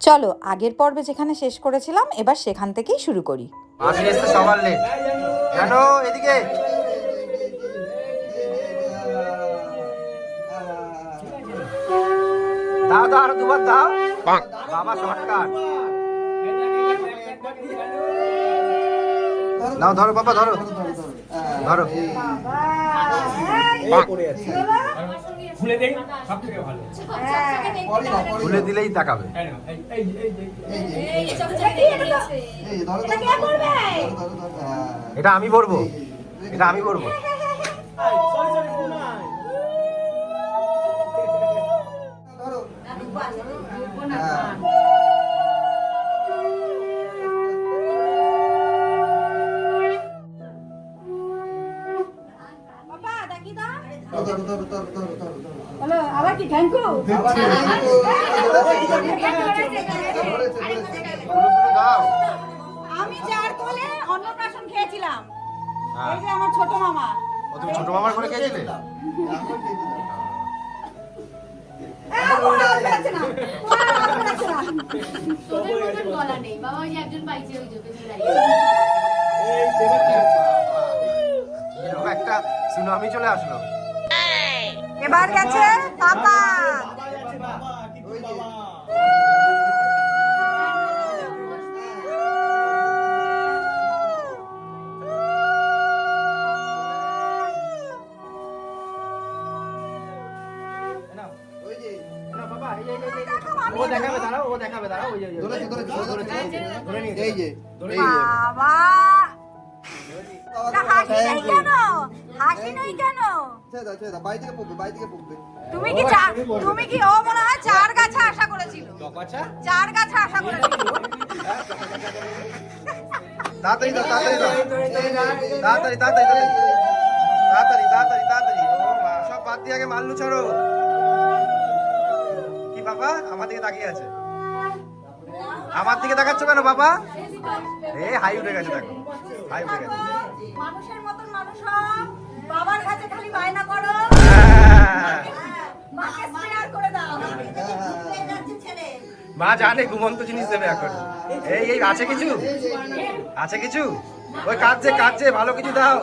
চলো আগের পর্বে যেখানে শেষ করেছিলাম এবার সেখান থেকেই শুরু করি সবার লেট এদিকে দাও দাও আরও দুবার দাও বাবা শর্টকাট নাও ধরো বাবা ধরো ধরো খুলে দেই সব থেকে ভালো খুলে দিলেই তাকাবে এটা আমি ভরবো এটা আমি ভরবো সরি কি থ্যাংক ইউ দাও আমি কোলে অন্নপ্রাশন খেয়েছিলাম হ্যাঁ। এই যে আমার ছোট মামা ও তুমি ছোট মামার খেয়েছিলে গলা নেই বাবা ওই একজন পাইছে ওই যে একটা সুনামি চলে আসলো এবার গেছে পাপা বাবা। ও দেখাবে দাঁড়াও ও দেখাবে দাঁড়াও ওই যে। ধরে নিয়েছে। বাবা হাসি নেই কেন হাসি নেই কেন তুমি কি চা- তুমি কি ও মনে হয় চার গাছা আশা করেছিল। চার গাছা আশা করেছিল। তাড়াতাড়ি তাড়াতাড়ি তাড়াতাড়ি তাড়াতাড়ি তাড়াতাড়ি। তাড়াতাড়ি তাড়াতাড়ি সব বাদ দিয়ে আগে মাল্লু ছাড়ো। কি বাবা? আমার দিকে তাকিয়ে আছে। আমার দিকে তাকাচ্ছ কেন বাবা? এ হাই উঠে গেছে দেখো। হাই উঠে গেছে। মানুষের মতন মানুষ বাবার কাছে খালি মা জানে ঘুমন্ত জিনিস দেবে এখন। এই এই আছে কিছু? আছে কিছু? ওই কাঁদছে কাঁদছে ভালো কিছু দাও।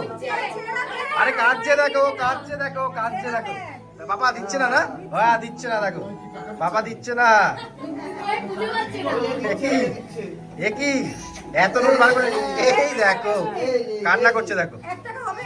আরে কাঁদছে দেখো কাঁদছে দেখো কাঁদছে দেখো। বাবা দিচ্ছে না না? হ্যাঁ দিচ্ছে না দেখো। বাবা দিচ্ছে না। একই একই। এত নোট বার করে এই দেখো কান্না করছে দেখো। এক টাকা হবে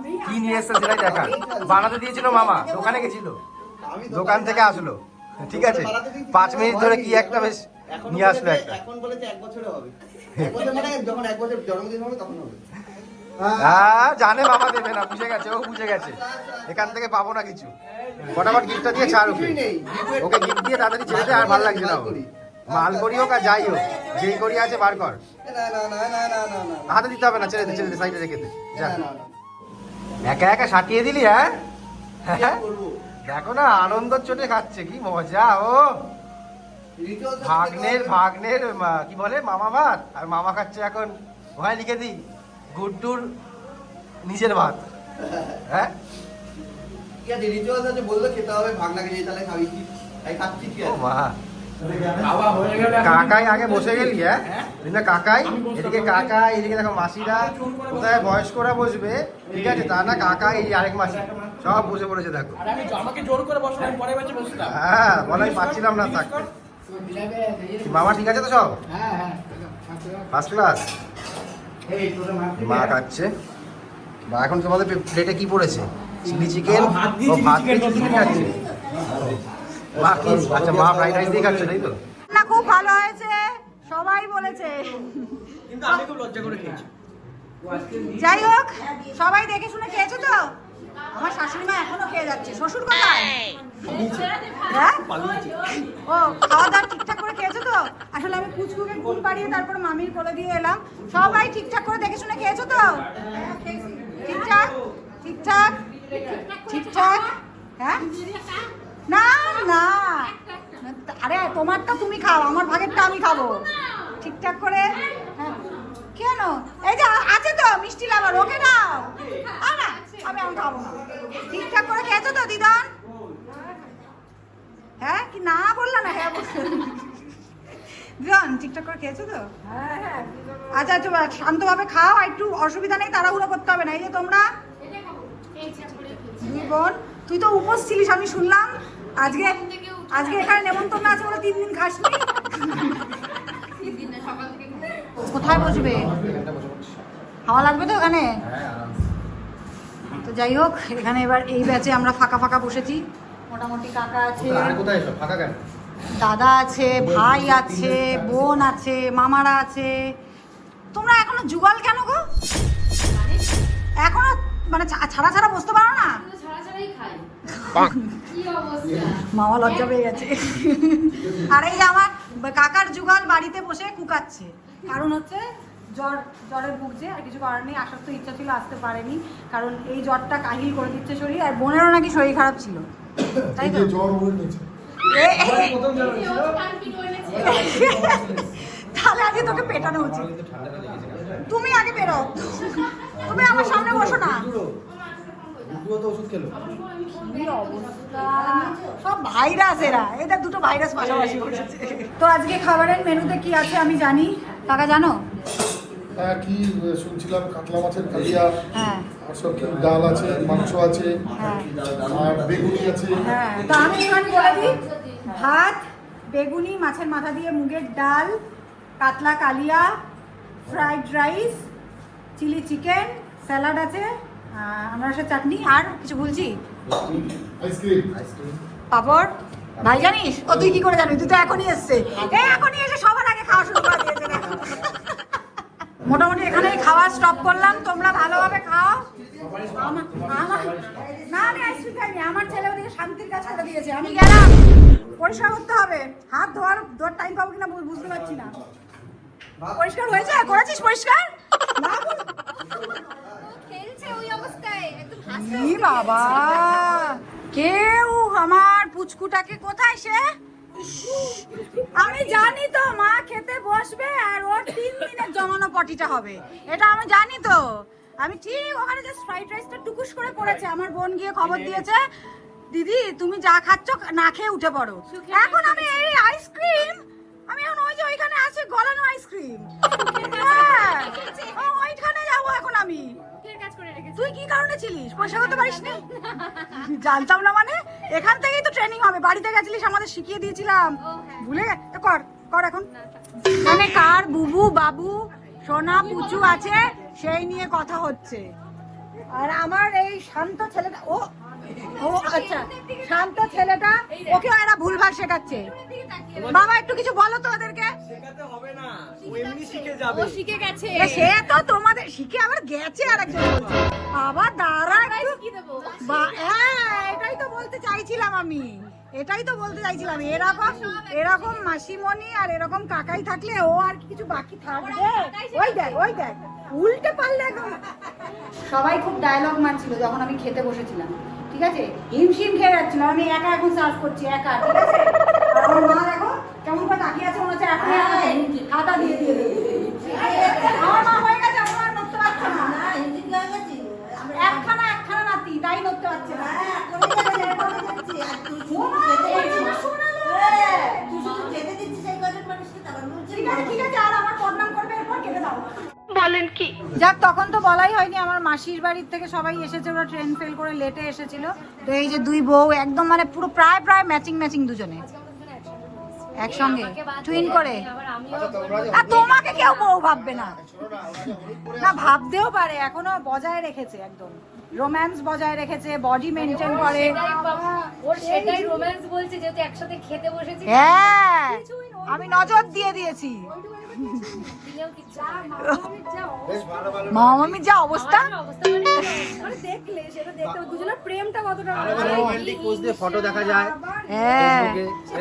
কি নিয়ে এসছে সেটাই দেখা বানাতে দিয়েছিল মামা দোকানে গেছিল। দোকান থেকে আসলো। ঠিক আছে পাঁচ মিনিট ধরে কি একটা বেশ নিয়ে আসলো একটা। এখন বলেছে এক বছরে হবে। এক বছর মানে যখন এক বছর জন্মদিন হবে তখন হবে। হ্যাঁ জানে বাবা দেবে না বুঝে গেছে ও বুঝে গেছে। এখান থেকে পাবো না কিছু। ফটাফট গিফটটা দিয়ে ছাড় ওকে। ওকে গিফট দিয়ে তাড়াতাড়ি ছেড়ে দে আর ভালো লাগছে না মাল করি হোক আর যাই হোক যেই করি আছে বার কর। হাতে দিতে হবে না ছেড়ে দে ছেড়ে দে সাইডে রেখে দে। যা। একা একা সাটিয়ে দিলি হ্যাঁ? হ্যাঁ? দেখো না আনন্দ চোটে খাচ্ছে কি মজা ও। ভাগ্নের ভাগ্নের কি বলে মামা ভাত? আর মামা খাচ্ছে এখন ওখানে লিখে দি গুড্ডুর নিজের ভাত। হ্যাঁ? কি আছে বলল খেতে হবে ভাগনাকে তাহলে খাবি কি? তাই খাচ্ছি কি ও আছে মা খাওয়া হয়ে গেলে কাকাই আগে বসে গেলি হ্যাঁ? না কাকাই এদিকে কাকাই এদিকে দেখো মাসিরা। কোথায় বয়স্করা বসবে? ঠিক আছে তা না কাকাই এই আরেক মাসি সব বসে পড়েছে দেখো। আর আমি আমাকে জোর করে বসলাম আমি পরে বেঁচে বসলাম হ্যাঁ বলে আমি পাচ্ছিলাম না থাকতে। মামা ঠিক আছে তো সব? ফার্স্ট ক্লাস মা খাচ্ছে। মা এখন তোমাদের প্লেটে কি পড়েছে? Chilli chicken? মা ভাত দিয়ে ও ভাত দিয়ে চিলি খাচ্ছে। মা কি আচ্ছা মা ফ্রাইড রাইস দিয়ে খাচ্ছে তাই তো? না খুব ভালো হয়েছে। সবাই বলেছে। কিন্তু আমি খুব লজ্জা করে খেয়েছি। যাই হোক সবাই দেখে শুনে খেয়েছো তো? আমার শাশুড়ি মা এখনও খেয়ে যাচ্ছে। শ্বশুর কোথায়? হ্যাঁ? ও খাওয়া দাওয়া ঠিকঠাক করে খেয়েছো তো? আসলে আমি পুচকুকে ঘুম পাড়িয়ে তারপর মামির কোলে দিয়ে এলাম। সবাই ঠিকঠাক করে দেখে শুনে খেয়েছো তো? ঠিকঠাক? ঠিকঠাক? ঠিকঠাক? হ্যাঁ? না না। আরে তোমারটা তুমি খাও আমার ভাগেরটা আমি খাব। ঠিকঠাক করে? হ্যাঁ। কেন? এই যে আছে তো মিষ্টি লাভার ওকে আ না আমি আমি খাব না। ঠিকঠাক করে খেয়েছো তো দিদন? হ্যাঁ কি না বললা না হ্যাঁ বলছো দিদন ঠিকঠাক করে খেয়েছো তো? আচ্ছা আচ্ছা শান্তভাবে খাও আর একটু অসুবিধা নেই তাড়াহুড়ো করতে হবে না। এই যে তোমরা দুই বোন তুই তো উপোস ছিলিস আমি শুনলাম। আজকে আজকে এখানে নেমন্তন্ন আছে বলে তিন দিন খাসনি। কোথায় বসবে? হাওয়া লাগবে তো এখানে তো যাই হোক এখানে এবার এই ব্যাচে আমরা ফাঁকা ফাঁকা বসেছি। মোটামুটি কাকা আছে আর কোথায় এসব? ফাঁকা কেন? দাদা আছে ভাই আছে বোন আছে মামারা আছে। তোমরা এখনও যুগল কেন গো? এখনও মানে ছাড়া ছাড়া বসতে পারো না? ছাড়া ছাড়াই খাই। মামা লজ্জা পেয়ে গেছে। আর এই আমার কাকার যুগল বাড়িতে বসে কুকাচ্ছে। কারণ হচ্ছে জ্বর জ্বরের ভুগছে আর কিছু করার নেই আসার তো ইচ্ছা ছিল আসতে পারেনি। কারণ এই জ্বরটা কাহিল করে দিচ্ছে শরীর আর বোনেরও নাকি শরীর খারাপ ছিল। তাই তো? তাহলে আজকে তোকে পেটানো উচিত। তুমি আগে বেরো। তুমি আমার সামনে বসো না। ওষুধ খেলো? সব ভাইরাস এরা। এটা দুটো ভাইরাস পাশাপাশি তো আজকে খাবারের মেনুতে কি আছে আমি জানি। কাকা জানো? হ্যাঁ কি শুনছিলাম কাতলা মাছের কালিয়া হ্যাঁ। আর সব কি ডাল আছে মাংস আছে হ্যাঁ। আর বেগুনি আছে। হ্যাঁ তো আমি এখানে বলে দিই ভাত বেগুনি মাছের মাথা দিয়ে মুগের ডাল কাতলা কালিয়া fried rice chilli chicken salad আছে আনারসের চাটনি আর কিছু ভুলছি? পাপড়? ভাই জানিস? ও তুই কি করে জানিস তুই তো এখনই এসছে এই এখনই এসে সবার আগে খাওয়া শুরু করে দিয়েছে মোটামুটি এখানেই খাওয়া স্টপ করলাম। তোমরা ভালোভাবে খাও। না আমি আইসক্রিম খাইনি। আমার ছেলে ওদিকে শান্তির কাছে দিয়েছে। আমি গেলাম। পরিষ্কার করতে হবে। হাত ধোয়ার ধোয়ার টাইম পাবো কিনা বুঝতে পারছি না। পরিষ্কার হয়েছে? করেছিস পরিষ্কার না বল- খেলছে ওই অবস্থায় একদম ই বাবা। কেউ আমার পুচকুটাকে কোথায় সে? আমি জানি তো মা খেতে বসবে আর ওর তিন দিনের জমানো পটিটা হবে। এটা আমি জানি তো। আমি ঠিক ওখানে যে ফ্রাইড রাইসটা টুকুস করে পড়েছে। আমার বোন গিয়ে খবর দিয়েছে দিদি তুমি যা খাচ্ছ না খেয়ে উঠে পড়ো। এখন আমি এই আইসক্রিম আমি এখন ওই যে ওইখানে আছে গলানো আইসক্রিম হ্যাঁ ওইখানে যাব এখন আমি। তুই কি কারণে ছিলিস? পয়সা করতে পারিস নি। জানতাম না মানে? এখান থেকেই তো ট্রেনিং হবে। বাড়িতে গেছিলিস আমাদের শিখিয়ে দিয়েছিলাম। ভুলে তো কর কর এখন। মানে কার বুবু বাবু সোনা পুচু আছে সেই নিয়ে কথা হচ্ছে। আর আমার এই শান্ত ছেলেটা ও ও আচ্ছা শান্ত ছেলেটা ওকে এরা ভুলভাল শেখাচ্ছে। বাবা একটু কিছু বলো তো ওদেরকে। শেখাতে হবে না ও এমনি শিখে যাবে। ও শিখে গেছে। সে তো তোমাদের শিখে আবার গেছে আরেকজন। বাবা দাঁড়া একটু। হ্যাঁ এটাই তো বলতে চাইছিলাম আমি। এটাই তো বলতে চাইছিলাম। এরকম এরকম মাসিমণি আর এরকম কাকাই থাকলে ও আর কি কিছু বাকি থাকবে? ওই দেখ ওই দেখ উল্টে পারলে সবাই খুব ডায়লগ মারছিল যখন আমি খেতে বসেছিলাম। ঠিক আছে? হিমশিম খেয়ে যাচ্ছিল আমি একা এখন সার্চ করছি একা ঠিক আছে? আমার মা দেখো কেমন করে তাকিয়ে আছে মনে হচ্ছে এখন হাতা দিয়ে দিয়ে দেবে মাসির বাড়ির থেকে সবাই এসেছে ওরা ট্রেন ফেল করে লেটে এসেছিল। তো এই যে দুই বউ একদম মানে পুরো প্রায় প্রায় ম্যাচিং ম্যাচিং দুজনে। একসঙ্গে টুইন করে। আর তোমাকে কেউ বউ ভাববে না। না ভাবতেও পারে এখনও বজায় রেখেছে একদম। রোম্যান্স বজায় রেখেছে বডি মেনটেন করে। ওর সেটাই রোম্যান্স বলছে যেহেতু একসাথে খেতে বসেছি। হ্যাঁ আমি নজর দিয়ে দিয়েছি। ওইটুকুনি দিলেও কিচ্ছু বেশ ভালো ভালো মামা মামির যা অবস্থা অবস্থা মানে মানে যায় হ্যাঁ।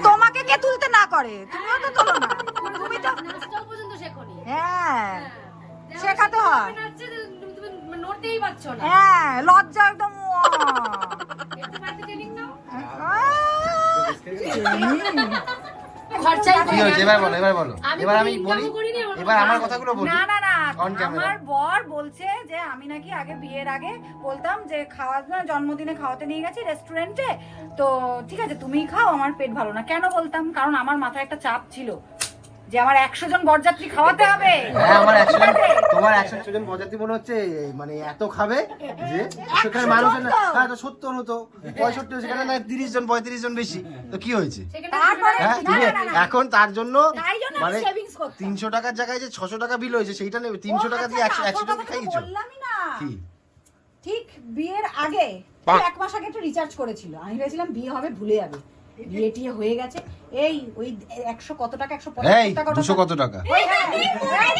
তোমাকে কে তুলতে না করে? তুমিও তো তোলো না। তুমি তো শেখনি হ্যাঁ। শেখাতে হয়। হ্যাঁ লজ্জা একদম ট্রেনিং! খরচাই কি হয়েছে? এবার বলো এবার বলো। এবার আমি বলি আমার এবার আমার কথাগুলো বলি। না না না আমার বর বলছে যে আমি নাকি আগে বিয়ের আগে বলতাম যে খাওয়া জন্মদিনে খাওয়াতে নিয়ে গেছি রেস্টুরেন্টে তো ঠিক আছে তুমি খাও আমার পেট ভালো না। কেন বলতাম? কারণ আমার মাথায় একটা চাপ ছিল। যে আমার একশো জন বরযাত্রী খাওয়াতে হবে। হ্যাঁ আমার একশো আছে? তোমার একশো জন প্রজাতি মনে হচ্ছে মানে এত খাবে যে সেখানে মানুষের হ্যাঁ তো সত্তর হতো পঁয়ষট্টি সেখানে না তিরিশ জন পঁয়ত্রিশ জন বেশি। তো কি হয়েছে? হ্যাঁ। এখন তার জন্য মানে তিনশো টাকার জায়গায় যে ছশো টাকা বিল হয়েছে সেইটা নেবে। তিনশো টাকা আচ্ছা, দিয়ে একশো একশো টাকা খাইয়েছো না। কি? ঠিক বিয়ের আগে এক মাস আগে একটু রিচার্জ করেছিল। আমি ভেবেছিলাম বিয়ে হবে ভুলে যাবে। বিয়ে টিয়ে হয়ে গেছে। এই ওই একশো কত টাকা? একশো পঁচাত্তর টাকা দুশো কত টাকা? হ্যাঁ, এই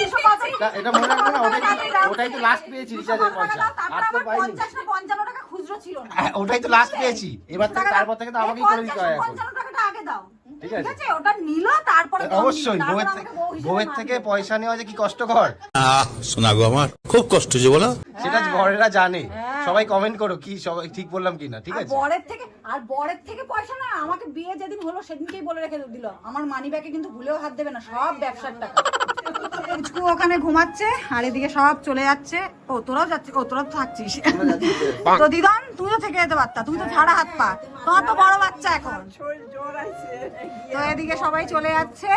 দুশো কত টাকা? এটা- মনে রাখবে না ওটাই তো- ওটাই তো লাস্ট পেয়েছি রিচার্জের পয়সা আর তো পাইনি। পঞ্চান্ন টাকা খুচরো ছিল না। হ্যাঁ, ওটাই তো লাস্ট পেয়েছি। এবার থেকে তারপর থেকে তো আমাকেই করে দিতে হয় এখন। পঞ্চান্ন টাকাটা আগে দাও। ঠিক আছে। ওটা নিল তারপরে অবশ্যই বউয়ের থেকে। পয়সা নেওয়া যে কি কষ্টকর? শোনা গো আমার খুব কষ্ট যে বলো। সেটা ঘরেরা জানে। হ্যাঁ। সবাই কমেন্ট করো কি সবাই ঠিক বললাম কি না ঠিক আছে? বরের থেকে আর বরের থেকে পয়সা না আমাকে বিয়ে যেদিন হলো সেদিনকেই বলে রেখে দিল। আমার মানি ব্যাগে কিন্তু ভুলেও হাত দেবে না সব ব্যবসার টাকা। পুচকু ওখানে ঘুমাচ্ছে আর এদিকে সব চলে যাচ্ছে। ও তোরাও যাচ্ছে ও তোরা তো থাকছিস। তো দিদন তুইও থেকে যেতে পারতা তুই তো ছাড়া হাত পা। তোমার তো বড় বাচ্চা এখন। তো এদিকে সবাই চলে যাচ্ছে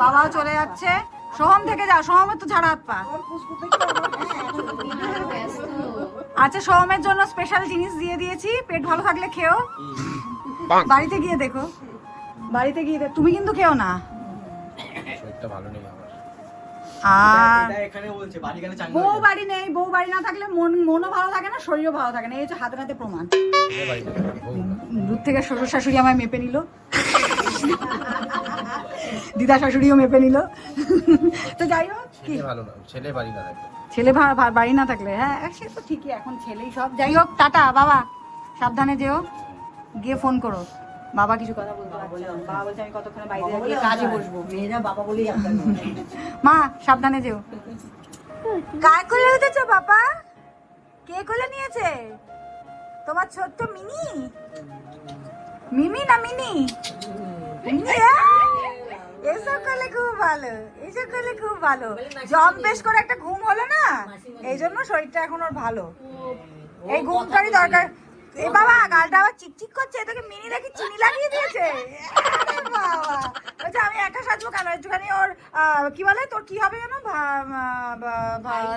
বাবাও চলে যাচ্ছে। সোহম থেকে যাও সোহমের তো ছাড়া হাত পা। আচ্ছা সোহমের জন্য স্পেশাল জিনিস দিয়ে দিয়েছি পেট ভালো থাকলে খেও। বাড়িতে গিয়ে দেখো। বাড়িতে গিয়ে তুমি কিন্তু খেও না। শরীরটা ভালো নেই আমার আর বউ বাড়ি নেই বউ বাড়ি না থাকলে মন মনও ভালো থাকে না শরীরও ভালো থাকে না এই হচ্ছে হাতে হাতে প্রমাণ। দূর থেকে শ্বশুর শাশুড়ি আমায় মেপে নিল। দিদা শাশুড়িও মেপে নিল। তো যাই হোক কি? ছেলে ভালো ছেলে বাড়ি না থাকবে ছেলে বাড়ি না থাকলে হ্যাঁ সে তো ঠিকই এখন ছেলেই সব। যাই হোক টাটা বাবা সাবধানে যেও গিয়ে ফোন করো। বাবা কিছু কথা বলতে বাবা বলছে আমি কতক্ষণে বাইরে কাজে বসবো। মেয়েরা বাবা বলেই মা সাবধানে যেও। কার কোলে উঠেছো বাবা? কে কোলে নিয়েছে? তোমার ছোট্ট মিনি মিমি না মিনি? মিনি এসব করলে খুব ভালো এসব করলে খুব ভালো। জম বেশ করে একটা ঘুম হলো না? এই জন্য শরীরটা এখন ওর ভালো। এই ঘুমটারই দরকার এ বাবা গালটা আবার চিকচিক করছে তোকে মিনি দেখি চিনি লাগিয়ে দিয়েছে? বাবা। বলছে আমি একা সাজবো কেন? একটুখানি ওর কি বলে তোর কি হবে যেন?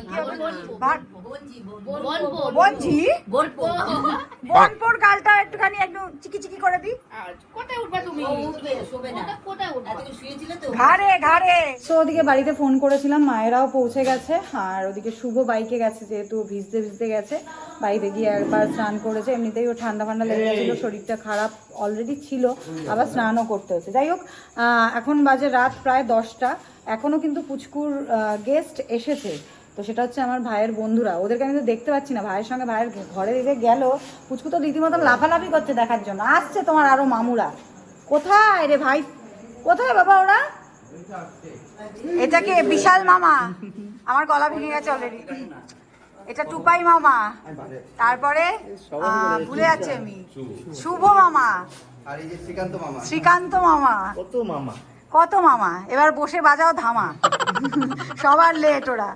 কি হবে? বঞ্জি বনপোর গালটা একটুখানি একটু চিকি চিকি করে দিই। কোথায় উঠবা তুমি? ঘাড়ে ঘাড়ে। তো ওদিকে বাড়িতে ফোন করেছিলাম মায়েরাও পৌঁছে গেছে। আর ওদিকে শুভ বাইকে গেছে যেহেতু ভিজতে ভিজতে গেছে। বাড়িতে গিয়ে একবার স্নান করেছে। এমনিতেই ও ঠান্ডা ফান্ডা লেগে গেছিল শরীরটা খারাপ অলরেডি ছিল। আবার স্নানও করতে হচ্ছে। যাই হোক এখন বাজে রাত প্রায় দশটা। এখনও কিন্তু পুচকুর গেস্ট এসেছে। তো সেটা হচ্ছে আমার ভাইয়ের বন্ধুরা। ওদেরকে আমি তো দেখতে পাচ্ছি না। ভাইয়ের সঙ্গে ভাইয়ের ঘরে দিকে গেল। পুচকু তো রীতিমতো লাফালাফি করছে দেখার জন্য। আসছে তোমার আরও মামুরা। কোথায় রে ভাই? কোথায় বাবা ওরা? এটা কে? বিশাল মামা। আমার গলা ভেঙে গেছে অলরেডি এটা টুপাই মামা। তারপরে ভুলে যাচ্ছি আমি। শুভ মামা। আর এই যে শ্রীকান্ত মামা। শ্রীকান্ত মামা। কত মামা? কত মামা? এবার বসে বাজাও ধামা। সবার লেট ওরা।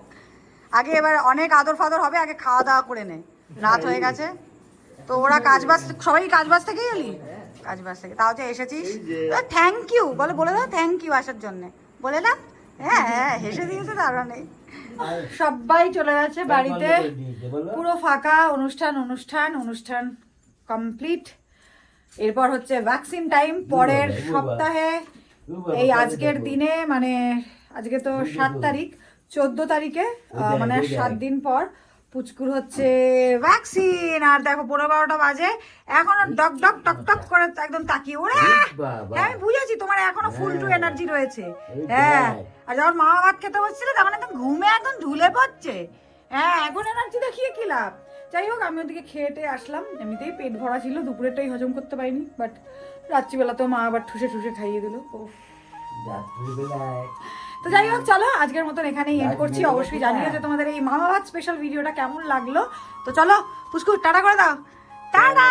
আগে এবার অনেক আদর ফাদর হবে আগে খাওয়া দাওয়া করে নে। রাত হয়ে গেছে। তো ওরা কাজ বাজ সবাই কাজ বাজ থেকেই এলি? কাজ বাজ থেকে। তাও যে এসেছিস? থ্যাংক ইউ বলে বলে দাও থ্যাংক ইউ আসার জন্যে। বলে দাও। হ্যাঁ হ্যাঁ হেসে দিয়েছে তার নেই। সবাই চলে গেছে বাড়িতে। পুরো ফাঁকা অনুষ্ঠান অনুষ্ঠান অনুষ্ঠান কমপ্লিট এরপর হচ্ছে ভ্যাকসিন টাইম পরের সপ্তাহে। এই আজকের দিনে মানে আজকে তো সাত তারিখ। চোদ্দ তারিখে মানে সাত দিন পর পুচকুর হচ্ছে ভ্যাকসিন আর দেখো পনেরো বারোটা বাজে। এখনও ডক ডক টক টক করে একদম তাকিয়ে ওরে হ্যাঁ, আমি বুঝেছি তোমার এখনও ফুল টু এনার্জি রয়েছে। হ্যাঁ। আর যখন মা ভাত খেতে বসছিল তখন একদম ঘুমে একদম ঢুলে পড়ছে। হ্যাঁ এখন এনার্জি দেখিয়ে কি লাভ? যাই হোক আমি ওদিকে খেয়ে আসলাম। এমনিতেই পেট ভরা ছিল দুপুরেরটাই হজম করতে পারিনি বাট রাত্রিবেলা তো মা আবার ঠুসে ঠুসে খাইয়ে দিল। উফ। তো যাই হোক চলো আজকের মতন এখানেই এন্ড করছি। অবশ্যই জানিও যে তোমাদের এই মামা ভাত স্পেশাল ভিডিওটা কেমন লাগল। তো চলো পুষ্কু টাটা করে দাও। টাটা!